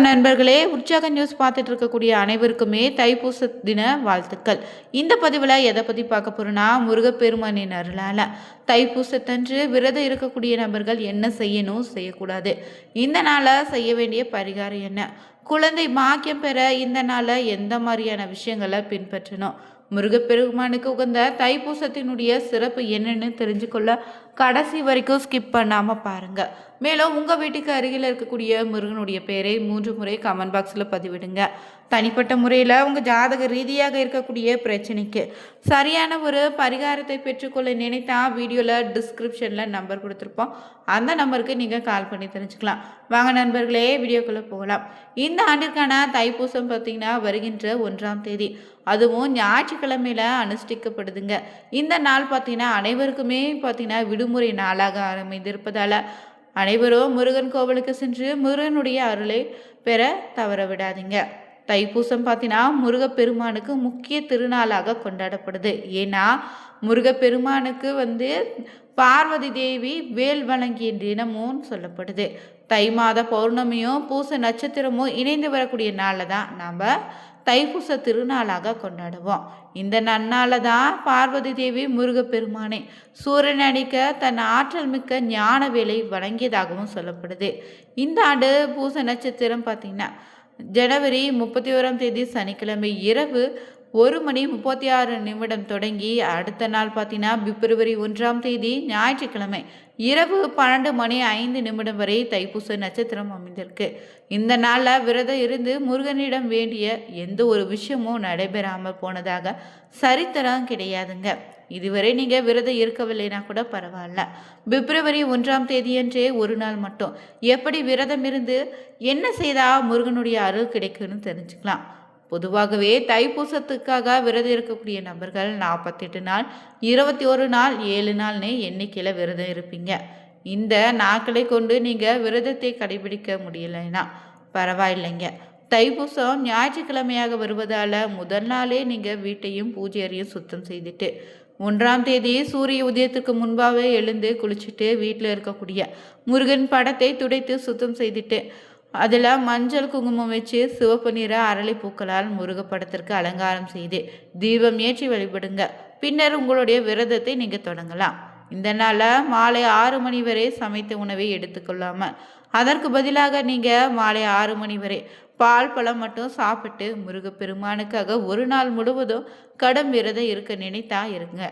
வணக்கம் நண்பர்களே. உற்சாக நியூஸ் பார்த்துட்டு இருக்கக்கூடிய அனைவருக்குமே தைப்பூச தின வாழ்த்துக்கள். இந்த பதிவில் எதை பற்றி பார்க்க போகிறோன்னா முருகப்பெருமானின் அருளால் தைப்பூசத்தன்று விரதம் இருக்கக்கூடிய நபர்கள் என்ன செய்யணும் செய்யக்கூடாது. இந்த நாளில் செய்ய வேண்டிய பரிகாரம் என்ன? குழந்தை பாக்கியம் பெற இந்த நாளை எந்த மாதிரியான விஷயங்களை பின்பற்றணும்? முருகப்பெருமானுக்கு உகந்த தைப்பூசத்தினுடைய சிறப்பு என்னன்னு தெரிஞ்சுக்கொள்ள கடைசி வரைக்கும் ஸ்கிப் பண்ணாமல் பாருங்கள் மேலும் உங்கள் வீட்டுக்கு அருகில் இருக்கக்கூடிய முருகனுடைய பேரை மூன்று முறை கமெண்ட் பாக்ஸில் பதிவிடுங்க. தனிப்பட்ட முறையில் உங்கள் ஜாதக ரீதியாக இருக்கக்கூடிய பிரச்சனைக்கு சரியான ஒரு பரிகாரத்தை பெற்றுக்கொள்ள நினைத்தா வீடியோவில் டிஸ்கிரிப்ஷனில் நம்பர் கொடுத்துருப்போம். அந்த நம்பருக்கு நீங்கள் கால் பண்ணி தெரிஞ்சுக்கலாம். வாங்க நண்பர்களே வீடியோக்குள்ளே போகலாம். இந்த ஆண்டிற்கான தைப்பூசம் பார்த்திங்கன்னா வருகின்ற ஒன்றாம் தேதி. அதுவும் ஞாயிற்றுக்கிழமையில் அனுஷ்டிக்கப்படுதுங்க. இந்த நாள் பார்த்திங்கன்னா அனைவருக்குமே பார்த்திங்கன்னா விடுமுறை நாளாக அமைந்திருப்பதால் அனைவரும் முருகன் கோவிலுக்கு சென்று முருகனுடைய அருளை பெற தவற விடாதீங்க. தைப்பூசம் பார்த்தீங்கன்னா முருகப்பெருமானுக்கு முக்கிய திருநாளாக கொண்டாடப்படுது. ஏன்னா முருகப்பெருமானுக்கு வந்து பார்வதி தேவி வேல் வழங்கிய தினமும் சொல்லப்படுது. தை மாத பௌர்ணமியும் பூச நட்சத்திரமும் இணைந்து வரக்கூடிய நாளில் தான் நாம் தைப்பூச திருநாளாக கொண்டாடுவோம். இந்த நன்னால தான் பார்வதி தேவி முருகப்பெருமானை சூரியன் அடிக்க தன் ஆற்றல் மிக்க ஞான வேலை வழங்கியதாகவும் சொல்லப்படுது. இந்த ஆண்டு பூச நட்சத்திரம் பார்த்திங்கன்னா ஜனவரி முப்பத்தி ஓராம் தேதி சனிக்கிழமை இரவு ஒரு மணி முப்பத்தி ஆறு நிமிடம் தொடங்கி அடுத்த நாள் பார்த்தீங்கன்னா பிப்ரவரி ஒன்றாம் தேதி ஞாயிற்றுக்கிழமை இரவு பன்னெண்டு மணி ஐந்து நிமிடம் வரை தைப்பூச நட்சத்திரம் அமைந்திருக்கு. இந்த நாளில் விரதம் இருந்து முருகனிடம் வேண்டிய எந்த ஒரு விஷயமும் நடைபெறாமல் போனதாக சரித்திரம் கிடையாதுங்க. இதுவரை நீங்கள் விரதம் இருக்கவில்லைனா கூட பரவாயில்ல. பிப்ரவரி ஒன்றாம் தேதியன்றே ஒரு நாள் மட்டும். எப்படி விரதம் இருந்து என்ன செய்தால் முருகனுடைய அருள் கிடைக்குன்னு தெரிஞ்சுக்கலாம். பொதுவாகவே தைப்பூசத்துக்காக விரதம் இருக்கக்கூடிய நபர்கள் நாற்பத்தெட்டு நாள் இருபத்தி ஒரு நாள் ஏழு நாள்னு எண்ணிக்கையில் விரதம் இருப்பீங்க. இந்த நாட்களை கொண்டு நீங்கள் விரதத்தை கடைபிடிக்க முடியலைன்னா பரவாயில்லைங்க. தைப்பூசம் ஞாயிற்றுக்கிழமையாக வருவதால் முதல் நாளே நீங்கள் வீட்டையும் பூஜையறையும் சுத்தம் செய்துட்டு ஒன்றாம் தேதி சூரிய உதயத்துக்கு முன்பாகவே எழுந்து குளிச்சுட்டு வீட்டில் இருக்கக்கூடிய முருகன் படத்தை துடைத்து சுத்தம் செய்துட்டு அதில் மஞ்சள் குங்குமம் வச்சு சிவப்பு நிற அரளி பூக்களால் முருகப்படத்திற்கு அலங்காரம் செய்து தீபம் ஏற்றி வழிபடுங்க. பின்னர் உங்களுடைய விரதத்தை நீங்கள் தொடங்கலாம். இந்த நாளில் மாலை ஆறு மணி வரை சமைத்த உணவை எடுத்துக்கொள்ளாமல் அதற்கு பதிலாக நீங்கள் மாலை ஆறு மணி வரை பால் பழம் மட்டும் சாப்பிட்டு முருகப்பெருமானுக்காக ஒரு நாள் முழுவதும் கடும் விரதம் இருக்க நினைத்தா இருங்க.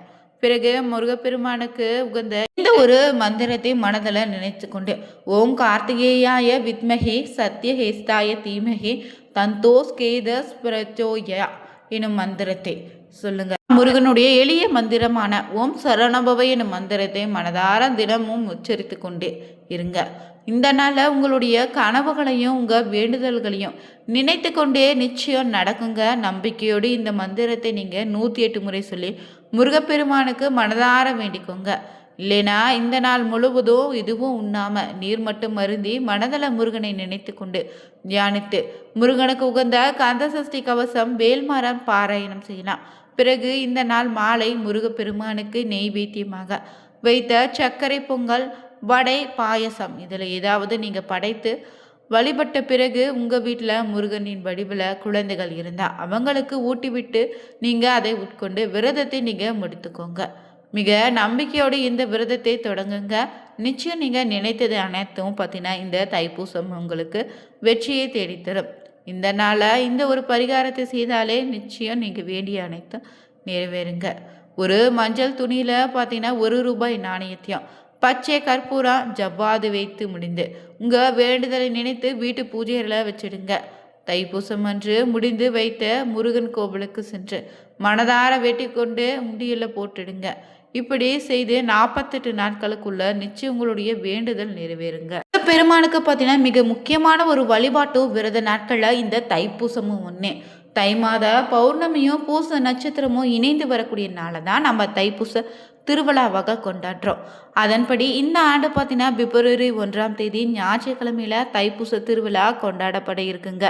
பிறகு முருகப்பெருமானுக்கு உகந்த இந்த ஒரு மந்திரத்தை மனதில் நினைத்து கொண்டு ஓம் கார்த்திகேயாய வித்மகி சத்யஹேஸ்தாய தீமகி தந்தோஸ் கேதஸ் பிரச்சோயா எனும் மந்திரத்தை சொல்லுங்க. முருகனுடைய எளிய மந்திரமான ஓம் சரணபவ எனும் மந்திரத்தை மனதார தினமும் உச்சரித்து கொண்டு இருங்க. இந்த நாளில் உங்களுடைய கனவுகளையும் உங்கள் வேண்டுதல்களையும் நினைத்து கொண்டே நிச்சயம் நடக்குங்க. நம்பிக்கையோடு இந்த மந்திரத்தை நீங்கள் நூற்றி எட்டு முறை சொல்லி முருகப்பெருமானுக்கு மனதார வேண்டிக்கோங்க. இல்லைனா இந்த நாள் முழுவதும் இதுவும் உண்ணாம நீர் மட்டும் மருந்தி மனதள முருகனை நினைத்து கொண்டு தியானித்து முருகனுக்கு உகந்த கந்தசஷ்டி கவசம் வேல்மரம் பாராயணம் செய்யலாம். பிறகு இந்த நாள் மாலை முருகப்பெருமானுக்கு நெய்வேத்தியமாக வைத்த சர்க்கரை பொங்கல் வடை பாயசம். இதில் ஏதாவது நீங்கள் படைத்து வழிபட்ட பிறகு உங்கள் வீட்டில் முருகனின் வடிவில் குழந்தைகள் இருந்தால் அவங்களுக்கு ஊட்டிவிட்டு நீங்கள் அதை உட்கொண்டு விரதத்தை நீங்கள் முடித்துக்கோங்க. மிக நம்பிக்கையோடு இந்த விரதத்தை தொடங்குங்க. நிச்சயம் நீங்கள் நினைத்தது அனைத்தும் பார்த்தீங்கன்னா இந்த தைப்பூசம் உங்களுக்கு வெற்றியை தேடித்தரும். இந்த நாளை இந்த ஒரு பரிகாரத்தை செய்தாலே நிச்சயம் நீங்கள் வேண்டிய அனைத்தும் நிறைவேறுங்க. ஒரு மஞ்சள் துணியில் பார்த்தீங்கன்னா ஒரு ரூபாய் நாணயத்தையும் பச்சை கற்பூரம் ஜவ்வாது வைத்து முடிந்து உங்கள் வேண்டுதலை நினைத்து வீட்டு பூஜைகளை வச்சிடுங்க. தைப்பூசம் அன்று முடிந்து வைத்த முருகன் கோவிலுக்கு சென்று மனதார வெட்டி கொண்டு உண்டியில் போட்டுடுங்க. இப்படி செய்து நாற்பத்தெட்டு நாட்களுக்குள்ள நிச்சயம் உங்களுடைய வேண்டுதல் நிறைவேறுங்க. பெருமானுக்கு பார்த்தீங்கன்னா மிக முக்கியமான ஒரு வழிபாட்டு விரத நாட்களில் இந்த தைப்பூசமும் ஒன்று தை மாத பௌர்ணமியும் பூச நட்சத்திரமும் இணைந்து வரக்கூடிய நாளை தான் நம்ம தைப்பூச திருவிழாவாக கொண்டாடுறோம். அதன்படி இந்த ஆண்டு பார்த்தீங்கன்னா பிப்ரவரி ஒன்றாம் தேதி ஞாயிற்றுக்கிழமையில் தைப்பூச திருவிழா கொண்டாடப்பட இருக்குங்க.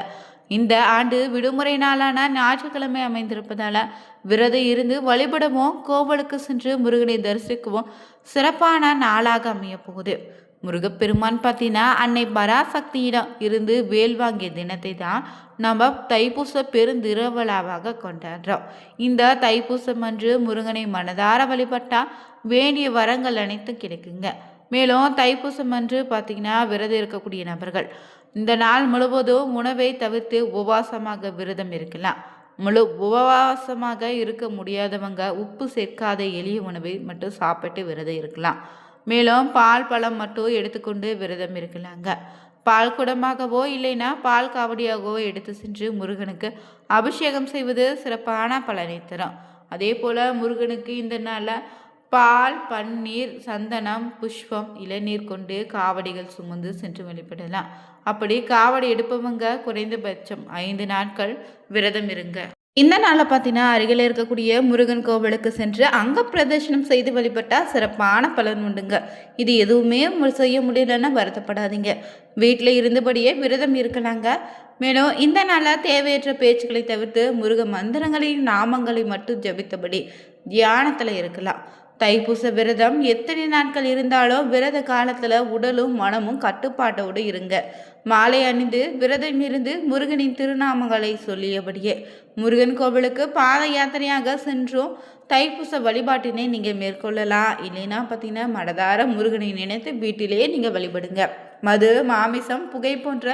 இந்த ஆண்டு விடுமுறை நாளான ஞாயிற்றுக்கிழமை அமைந்திருப்பதால் விரதம் இருந்து வழிபடவும் கோவிலுக்கு சென்று முருகனை தரிசிக்கவும். சிறப்பான நாளாக அமைய போகுது. முருகப்பெருமான் பார்த்தீங்கன்னா அன்னை பராசக்தியிடம் இருந்து வேல் வாங்கிய தினத்தை தான் நம்ம தைப்பூச பெருந்திருவிழாவாக கொண்டாடுறோம். இந்த தைப்பூசம் அன்று முருகனை மனதார வழிபட்டா வேண்டிய வரங்கள் அனைத்தும் கிடைக்குங்க. மேலும் தைப்பூசம் அன்று பார்த்தீங்கன்னா விரதம் இருக்கக்கூடிய நபர்கள் இந்த நாள் முழுவதும் உணவை தவிர்த்து உபவாசமாக விரதம் இருக்கலாம். முழு உபவாசமாக இருக்க முடியாதவங்க உப்பு சேர்க்காத எளிய உணவை மட்டும் சாப்பிட்டு விரதம் இருக்கலாம். மேலும் பால் பழம் மட்டும் எடுத்துக்கொண்டு விரதம் இருக்கலாங்க. பால் குடமாகவோ இல்லைன்னா பால் காவடியாகவோ எடுத்து சென்று முருகனுக்கு அபிஷேகம் செய்வது சிறப்பான பலனை தரும் அதே போல் முருகனுக்கு இந்த நாளில் பால் பன்னீர் சந்தனம் புஷ்பம் இளநீர் கொண்டு காவடிகள் சுமந்து சென்று வழிபடலாம். அப்படி காவடி எடுப்பவங்க குறைந்தபட்சம் ஐந்து நாட்கள் விரதம் இருங்க. இந்த நாளில் பார்த்தீங்கன்னா அருகில் இருக்கக்கூடிய முருகன் கோவிலுக்கு சென்று அங்க பிரதர்ஷனம் செய்து வழிபட்டால் சிறப்பான பலன் உண்டுங்க. இது எதுவுமே செய்ய முடியலன்னா வருத்தப்படாதீங்க. வீட்டில் இருந்தபடியே விரதம் இருக்கலாங்க. மேலும் இந்த நாளில் தேவையற்ற பேச்சுக்களை தவிர்த்து முருக மந்திரங்களையும் நாமங்களை மட்டும் ஜபித்தபடி தியானத்தில் இருக்கலாம். தைப்பூச விரதம் எத்தனை நாட்கள் இருந்தாலும் விரத காலத்தில் உடலும் மனமும் கட்டுப்பாட்டோடு இருங்க. மாலை அணிந்து விரதம் இருந்து முருகனின் திருநாமங்களை சொல்லியபடியே. முருகன் கோவிலுக்கு பாத யாத்திரையாக சென்றும். தைப்பூச வழிபாட்டினை நீங்கள் மேற்கொள்ளலாம். இல்லைன்னா பார்த்தீங்கன்னா மடதார முருகனை நினைத்து வீட்டிலேயே நீங்கள் வழிபடுங்க. மது மாமிசம் புகை போன்ற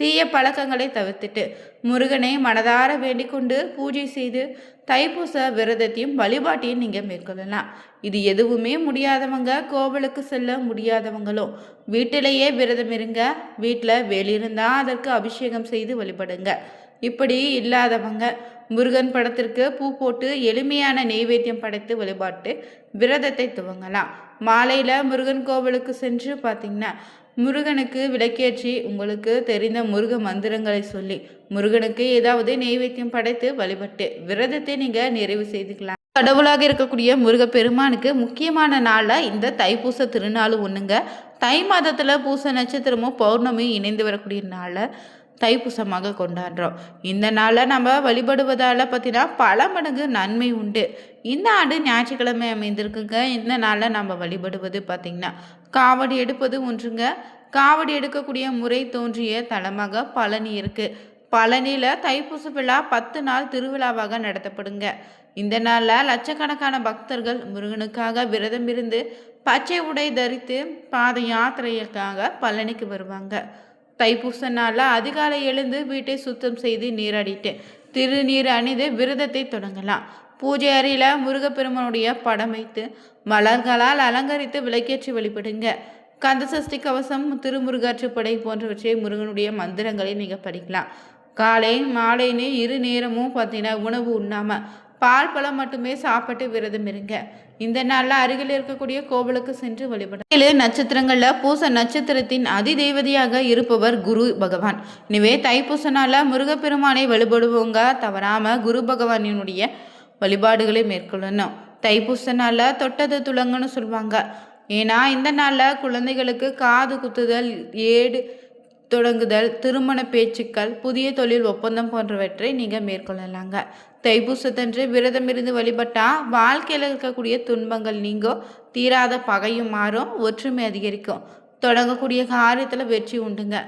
தீய பழக்கங்களை தவிர்த்துட்டு முருகனை மனதார வேண்டிக் கொண்டு பூஜை செய்து தைப்பூச விரதத்தையும் வழிபாட்டையும் நீங்கள் மேற்கொள்ளலாம். இது எதுவுமே முடியாதவங்க கோவிலுக்கு செல்ல முடியாதவங்களும் வீட்டிலேயே விரதம் இருங்க வீட்டில் வெளியிருந்தால் அதற்கு அபிஷேகம் செய்து வழிபடுங்க. இப்படி இல்லாதவங்க முருகன் படத்திற்கு பூ போட்டு எளிமையான நெய்வேத்தியம் படைத்து வழிபாட்டு விரதத்தை துவங்கலாம். மாலையில் முருகன் கோவிலுக்கு சென்று பார்த்தீங்கன்னா முருகனுக்கு விளக்கேற்றி உங்களுக்கு தெரிந்த முருக மந்திரங்களை சொல்லி முருகனுக்கு ஏதாவது நெய்வேத்தியம் படைத்து வழிபட்டு விரதத்தை நீங்கள் நிறைவு செய்துக்கலாம். கடவுளாக இருக்கக்கூடிய முருகப்பெருமானுக்கு முக்கியமான நாளில் இந்த தைப்பூச திருநாள் ஒன்றுங்க தை மாதத்தில் பூச நட்சத்திரமும் பௌர்ணமியும் இணைந்து வரக்கூடிய நாளில் தைப்பூசமாக கொண்டாடுறோம். இந்த நாளில் நம்ம வழிபடுவதால் பார்த்தீங்கன்னா பல மடங்கு நன்மை உண்டு. இந்த ஆண்டு ஞாயிற்றுக்கிழமை அமைந்திருக்குங்க. இந்த நாளில் நம்ம வழிபடுவது பார்த்திங்கன்னா காவடி எடுப்பது ஒன்றுங்க. காவடி எடுக்கக்கூடிய முறை தோன்றிய தலமாக பழனி இருக்குது பழனியில் தைப்பூச விழா பத்து நாள் திருவிழாவாக நடத்தப்படுங்க. இந்த நாளில் லட்சக்கணக்கான பக்தர்கள் முருகனுக்காக விரதம் இருந்து பச்சை உடை தரித்து பாத யாத்திரைக்காக பழனிக்கு வருவாங்க. தைப்பூச நாளில் அதிகாலை எழுந்து வீட்டை சுத்தம் செய்து நீராடிட்டு திருநீர் அணிந்து விரதத்தை தொடங்கலாம். பூஜை அறையில் முருகப்பெருமனுடைய படம் வைத்து மலர்களால் அலங்கரித்து விளக்கேற்றி வழிபடுங்க. கந்தசஷ்டி கவசம் திருமுருகாற்றுப்படை போன்றவற்றை முருகனுடைய மந்திரங்களை நீங்கள் படிக்கலாம். காலை மாலைன்னு இரு நேரமும் பார்த்தீங்கன்னா உணவு உண்ணாமல் பால் பழம் மட்டுமே சாப்பிட்டு விரதம் இருங்க. இந்த நாளில் அருகில் இருக்கக்கூடிய கோவிலுக்கு சென்று வழிபடும் ஏழு நட்சத்திரங்களில் பூச நட்சத்திரத்தின் அதிதெய்வதியாக இருப்பவர் குரு பகவான். எனவே தைப்பூசனால் முருகப்பெருமானை வழிபடுவோங்க. தவறாமல் குரு பகவானினுடைய வழிபாடுகளை மேற்கொள்ளணும். தைப்பூச நாளில் தொட்டது துளங்குன்னு சொல்லுவாங்க ஏன்னா இந்த நாளில் குழந்தைகளுக்கு காது குத்துதல் ஏடு தொடங்குதல் திருமண பேச்சுக்கள் புதிய தொழில் ஒப்பந்தம் போன்றவற்றை நீங்கள் மேற்கொள்ளலாங்க. தைப்பூசத்தன்று விரதம் இருந்து வழிபட்டா வாழ்க்கையில் இருக்கக்கூடிய துன்பங்கள் நீங்கும் தீராத பகையும் மாறும் ஒற்றுமை அதிகரிக்கும். தொடங்கக்கூடிய காரியத்தில் வெற்றி உண்டுங்க.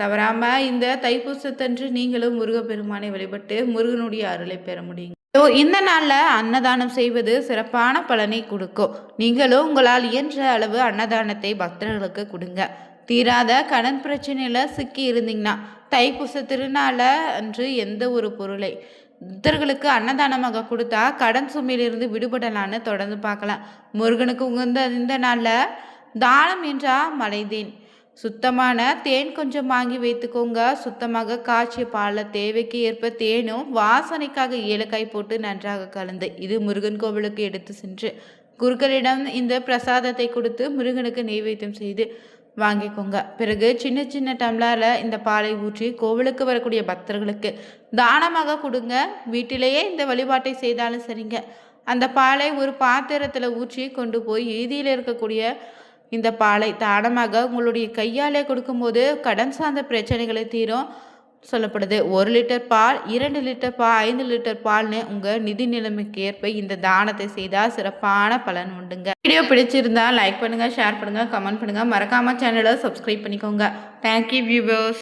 தவறாமல் இந்த தைப்பூசத்தன்று நீங்களும் முருகப்பெருமானை வழிபட்டு முருகனுடைய அருளை பெற முடியுங்க. ஸோ இந்த நாளில் அன்னதானம் செய்வது சிறப்பான பலனை கொடுக்கும். நீங்களும் உங்களால் இயன்ற அளவு அன்னதானத்தை பக்தர்களுக்கு கொடுங்க. தீராத கடன் பிரச்சனையில் சிக்கி இருந்தீங்கன்னா தைப்பூச திருநாள அன்று எந்த ஒரு பொருளை? புத்தர்களுக்கு அன்னதானமாக கொடுத்தா கடன் சுமையிலிருந்து விடுபடலான்னு தொடர்ந்து பார்க்கலாம். முருகனுக்கு உகந்த இந்த நாளில் தானம் என்றா மலைதேன். சுத்தமான தேன் கொஞ்சம் வாங்கி வைத்துக்கோங்க. சுத்தமாக காய்ச்சிய பாலில் தேவைக்கு ஏற்ப தேனும் வாசனைக்காக ஏலக்காய் போட்டு நன்றாக கலந்து இது முருகன் கோவிலுக்கு எடுத்து சென்று குருக்களிடம் இந்த பிரசாதத்தை கொடுத்து முருகனுக்கு நெய்வேத்தியம் செய்து வாங்கிக்கோங்க. பிறகு சின்ன சின்ன டம்ளரில் இந்த பாலை ஊற்றி கோவிலுக்கு வரக்கூடிய பக்தர்களுக்கு தானமாக கொடுங்க. வீட்டிலேயே இந்த வழிபாட்டை செய்தாலும் சரிங்க. அந்த பாலை ஒரு பாத்திரத்தில் ஊற்றி கொண்டு போய் வீதியில் இருக்கக்கூடிய இந்த பாலை தானமாக உங்களுடைய கையாலே கொடுக்கும்போது கடன் சார்ந்த பிரச்சனைகளை தீரும். சொல்லப்படுது. ஒரு லிட்டர் பால் இரண்டு லிட்டர் பால் ஐந்து லிட்டர் பால்னு உங்கள் நிதி நிலைமைக்கு ஏற்ப இந்த தானத்தை செய்தால் சிறப்பான பலன் உண்டுங்க. வீடியோ பிடிச்சிருந்தா லைக் பண்ணுங்கள் ஷேர் பண்ணுங்கள் கமெண்ட் பண்ணுங்கள் மறக்காமல் சேனலை சப்ஸ்கிரைப் பண்ணிக்கோங்க. Thank you viewers